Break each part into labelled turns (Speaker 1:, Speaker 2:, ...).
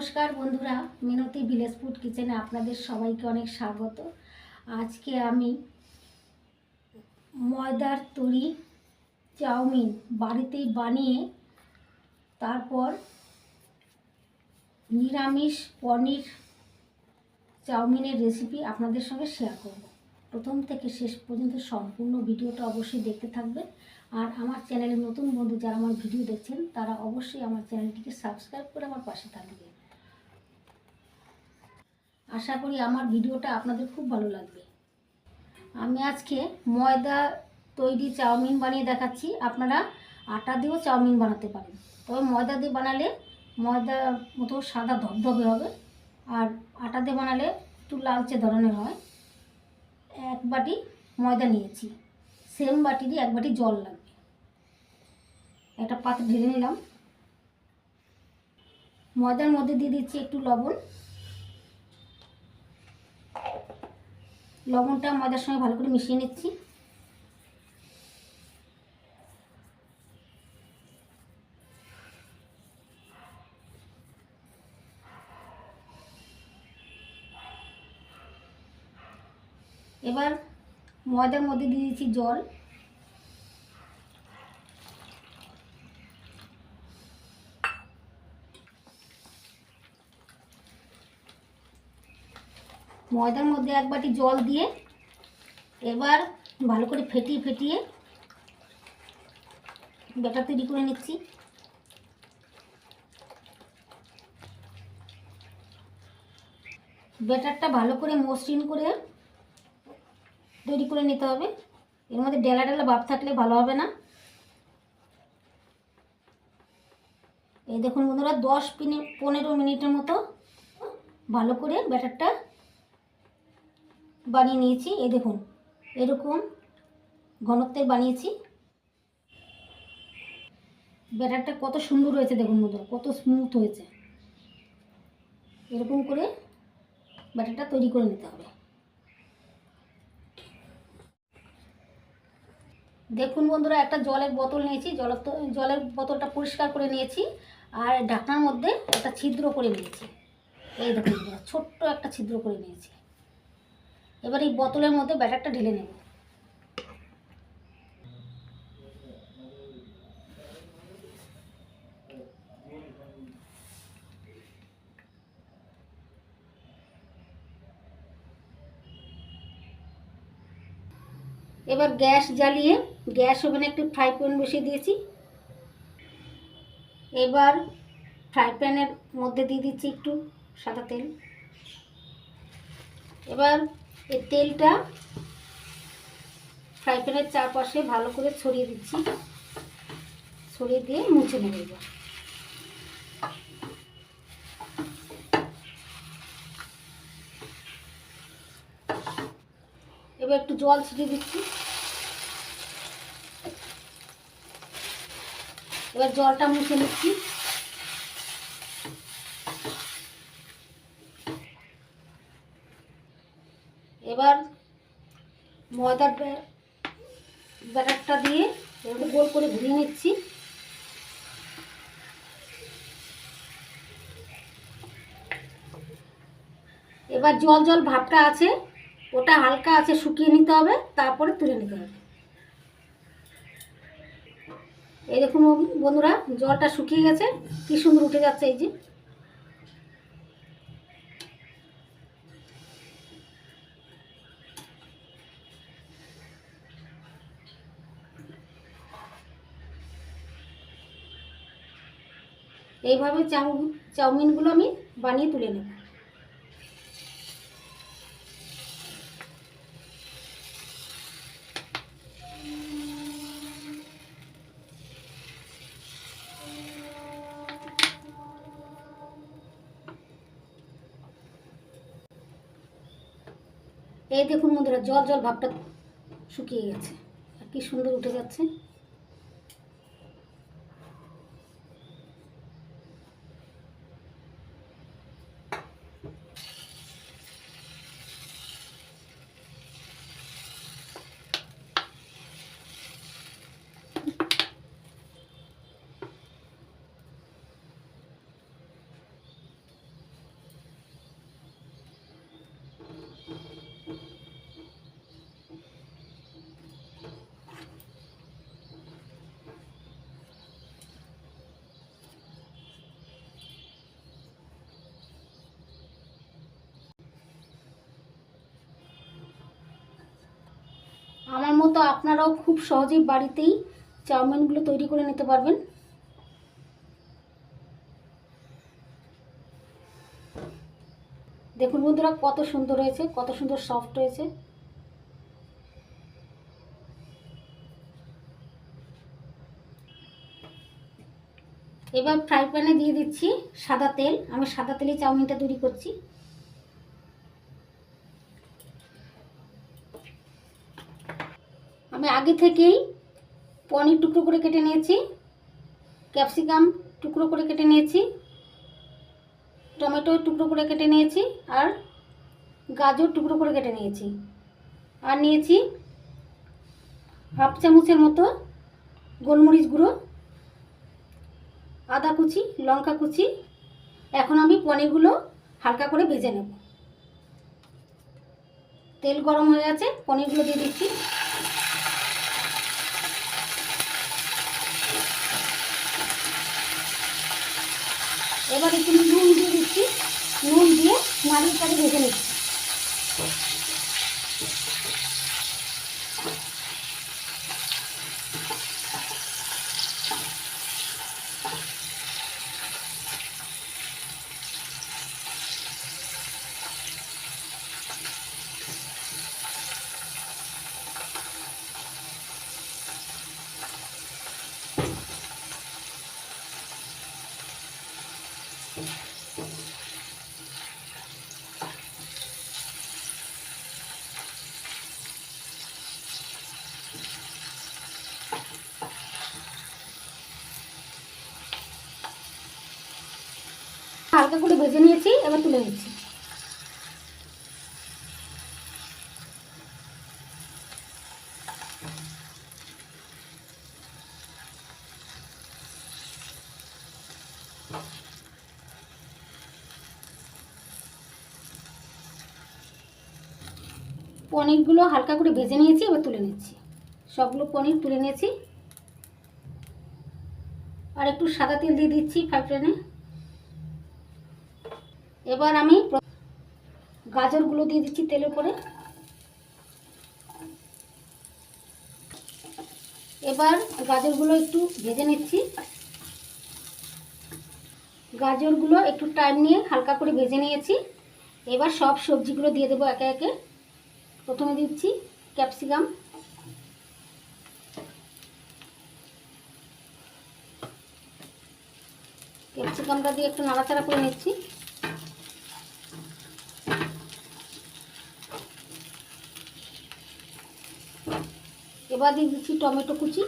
Speaker 1: নমস্কার বন্ধুরা, মিনতি village food কিচেনে আপনাদের সবাইকে অনেক স্বাগত। আজকে আমি ময়দার তরি চাউমিন বাড়িতেই বানিয়ে, তারপর নিরামিষ পনির চাউমিনের রেসিপি আপনাদের সঙ্গে শেয়ার করব। প্রথম থেকে শেষ পর্যন্ত সম্পূর্ণ ভিডিওটা অবশ্যই দেখতে থাকবেন। আর আমার চ্যানেলে নতুন বন্ধু যারা আমার ভিডিও দেখছেন, তারা অবশ্যই আমার চ্যানেলটিকে সাবস্ক্রাইব করে আমার পাশে থাকবে আশা করি আমার ভিডিওটা আপনাদের খুব ভালো লাগবে। আমি আজকে ময়দা তৈরি চাউমিন বানিয়ে দেখাচ্ছি। আপনারা আটা দিয়েও চাউমিন বানাতে পারেন। তবে ময়দা দিয়ে বানালে ময়দা মতো সাদা ধবধবে হবে। আর আটা দিয়ে বানালে একটু লালচে ধরনের হয়। এক বাটি ময়দা নিয়েছি। সেম বাটিরই এক বাটি জল লাগবে। একটা পাত্র ঢেলে নিলাম। ময়দার মধ্যে দিয়ে দিচ্ছি একটু লবণ। লবণটা ময়দার সঙ্গে ভালো করে মিশিয়ে নিচ্ছি। এবার ময়দার মধ্যে দিয়ে দিচ্ছি জল। ময়দার মধ্যে এক বাটি জল দিয়ে এবার ভালো করে ফেটিয়ে ফেটিয়ে ব্যাটার তৈরি করে নিচ্ছি। ব্যাটারটা ভালো করে মসৃণ করে তৈরি করে নিতে হবে। এর মধ্যে ডেলা ডেলা ভাব থাকলে ভালো হবে না। এই দেখুন বন্ধুরা, দশ মিনিট, পনেরো মিনিটের মতো ভালো করে ব্যাটারটা বানিয়ে নিয়েছি। এই দেখুন, এরকম ঘনত্বের বানিয়েছি। ব্যাটারটা কত সুন্দর হয়েছে দেখুন বন্ধুরা, কত স্মুথ হয়েছে। এরকম করে ব্যাটারটা তৈরি করে নিতে হবে। দেখুন বন্ধুরা, একটা জলের বোতল নিয়েছি জল জলের বোতলটা পরিষ্কার করে নিয়েছি, আর ঢাকনার মধ্যে একটা ছিদ্র করে নিয়েছি। এই দেখুন ছোট্ট একটা ছিদ্র করে নিয়েছি। এবার এই বোতলের মধ্যে ব্যাটারটা ঢেলে নেব। এবার গ্যাস জ্বালিয়ে, গ্যাস ওভেনে একটি ফ্রাই প্যান বসিয়ে দিয়েছি। এবার ফ্রাই প্যানের মধ্যে দিয়ে দিচ্ছি একটু সাদা তেল। এবার এই তেলটা ফ্রাই প্যানের চারপাশে ভালো করে ছড়িয়ে দিচ্ছি। ছড়িয়ে দিয়ে মুছে নেব এবার। এবার একটু জল ছিটিয়ে দিচ্ছি। এবার জলটা মুছে নিচ্ছি এবার ময়দার ব্যা- ব্যাটারটা দিয়ে এভাবে গোল করে ঘুরিয়ে নিচ্ছি এবার জল জল ভাবটা আছে, ওটা হালকা আছে, শুকিয়ে নিতে হবে, তারপরে তুলে নিতে হবে। এই দেখুন বন্ধুরা, জলটা শুকিয়ে গেছে, কি সুন্দর উঠে যাচ্ছে এই যে। এইভাবে চাউ, চাউমিনগুলো আমি বানিয়ে তুলে নেব। এই দেখুন বন্ধুরা জল জল ভাবটা শুকিয়ে গেছে। আর কি সুন্দর উঠে যাচ্ছে। মতো আপনারাও খুব সহজেই বাড়িতেই চাউমিনগুলো তৈরি করে নিতে পারবেন। দেখুন বন্ধুরা, কত সুন্দর হয়েছে, কত সুন্দর সফট হয়েছে। এবার ফ্রাই প্যানে দিয়ে দিচ্ছি সাদা তেল। আমি সাদা তেলে চাউমিনটা তৈরি করছি। আমি আগে থেকেই পনির টুকরো করে কেটে নিয়েছি, ক্যাপসিকাম টুকরো করে কেটে নিয়েছি, টমেটো টুকরো করে কেটে নিয়েছি আর গাজর টুকরো করে কেটে নিয়েছি। আর নিয়েছি হাফ চামচের মতো গোলমরিচ গুঁড়ো, আদা কুচি, লঙ্কা কুচি। এখন আমি পনিরগুলো হালকা করে ভেজে নেব। তেল গরম হয়ে গেছে, পনিরগুলো দিয়ে দিচ্ছি। এবার একটু নুন দিয়ে দিচ্ছি। নুন দিয়ে নাড়িয়ে ভেজে নিচ্ছি। হালকা করে ভেজে নিয়েছি, এবার তুলে নিচ্ছি। পনিরগুলো হালকা করে ভেজে নিয়েছি, এবার তুলে নিচ্ছি। সবগুলো পনির তুলে নিয়েছি। আর একটু সাদা তেল দিয়ে দিচ্ছি ফ্রাই প্যানে। এবার আমি গাজরগুলো দিয়ে দিচ্ছি তেলের উপরে এবার গাজরগুলো একটু ভেজে নিচ্ছি। গাজরগুলো একটু টাইম নিয়ে হালকা করে ভেজে নিয়েছি। এবার সব সবজিগুলো দিয়ে দেবো একে একে। প্রথমে দিচ্ছি ক্যাপসিকাম ক্যাপসিকামটা দিয়ে একটু নাড়াচাড়া করে নিচ্ছি। এবার দিয়ে দিচ্ছি টমেটো কুচি।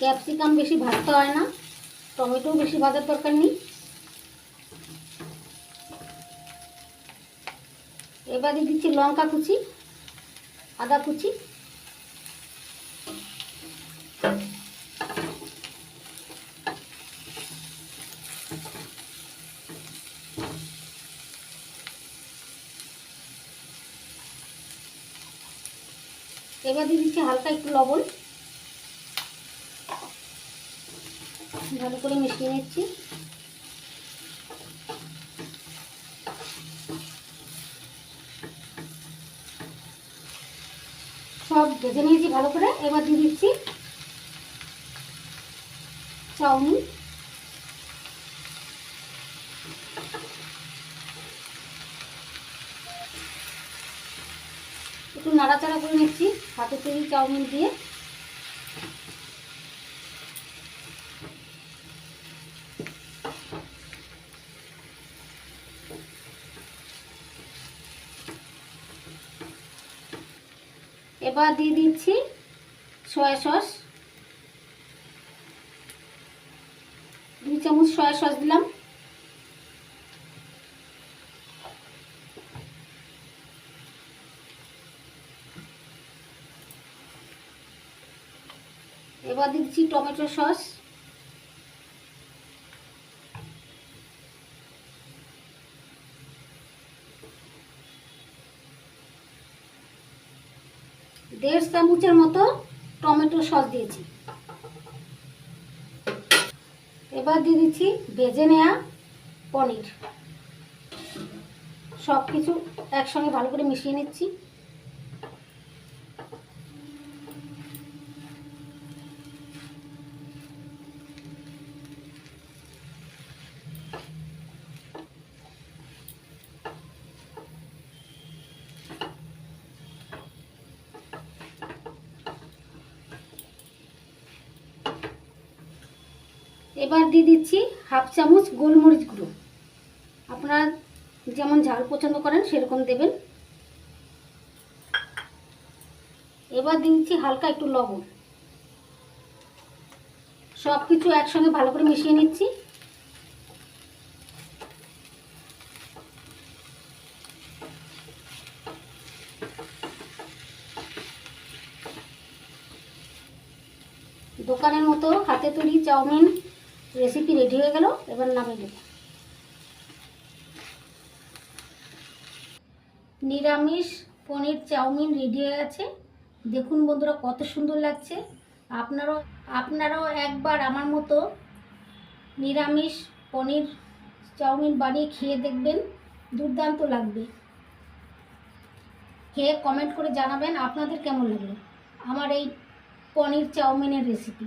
Speaker 1: ক্যাপসিকাম বেশি ভাজতে হয় না টমেটো বেশি ভাজার দরকার নেই। এবার দিয়ে দিচ্ছি লঙ্কা কুচি, আদা কুচি। এবার দিয়ে দিচ্ছি হালকা একটু লবণ। ভালো করে মিশিয়ে নিচ্ছি। সব ভেজে নিয়েছি ভালো করে। এবার দিয়ে দিচ্ছি চাউমিন। একটু নাড়াচাড়া করে নিচ্ছি, হাতে তৈরি চাউমিন দিয়ে। এবার দিয়ে দিচ্ছি সয়া সস। দুই চামচ সয়া সস দিলাম। এবার দিচ্ছি টমেটো সস। দেড় চামচের মতো টমেটো সস দিয়েছি। এবার দিয়ে দিচ্ছি ভেজে নেয়া পনির। সব কিছু একসঙ্গে ভালো করে মিশিয়ে নিচ্ছি। এবার দিয়ে দিচ্ছি হাফ চামচ গোলমরিচ গুঁড়ো। আপনারা যেমন ঝাল পছন্দ করেন সেরকম দেবেন। এবার দিচ্ছি হালকা একটু লবণ। সব কিছু একসঙ্গে ভালো করে মিশিয়ে নিচ্ছি। দোকানের মতো হাতে তৈরি চাউমিন রেসিপি রেডি হয়ে গেল, এবার নামিয়ে দেব নিরামিষ পনির চাউমিন রেডি হয়ে গেছে। দেখুন বন্ধুরা কত সুন্দর লাগছে। আপনারাও আপনারাও একবার আমার মতো নিরামিষ পনির চাউমিন বানিয়ে খেয়ে দেখবেন, দুর্দান্ত লাগবে। খেয়ে কমেন্ট করে জানাবেন আপনাদের কেমন লাগল। আমার এই পনির চাউমিনের রেসিপি